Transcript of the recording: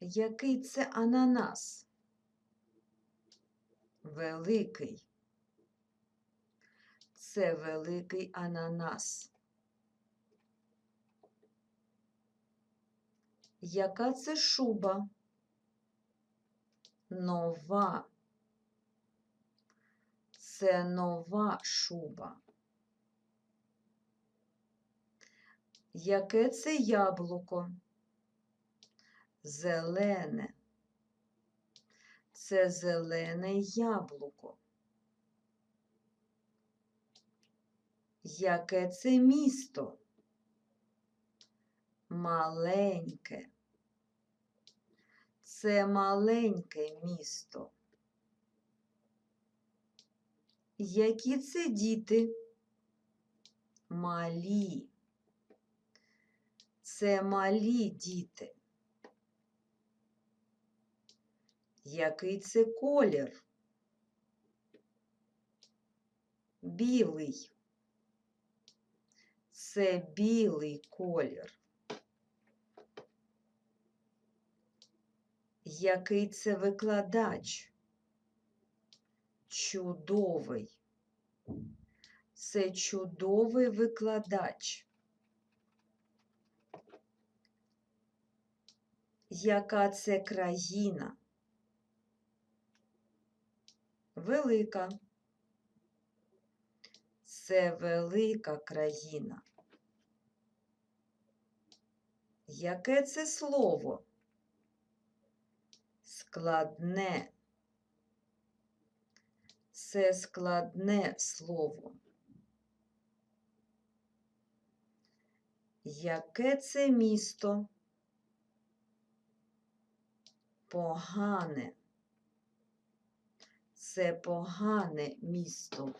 Який це ананас? Великий. Це великий ананас. Яка це шуба? Нова. Це нова шуба. Яке це яблуко? Зелене. Це зелене яблуко. Яке це місто? Маленьке. Це маленьке місто. Які це діти? Малі. Це малі діти. Який це колір? Білий. Це білий колір. Який це викладач? Чудовий. Це чудовий викладач. Яка це країна? Велика. Це велика країна. Яке це слово? Складне. Це складне слово. Яке це місто? Погане. Це погане місто.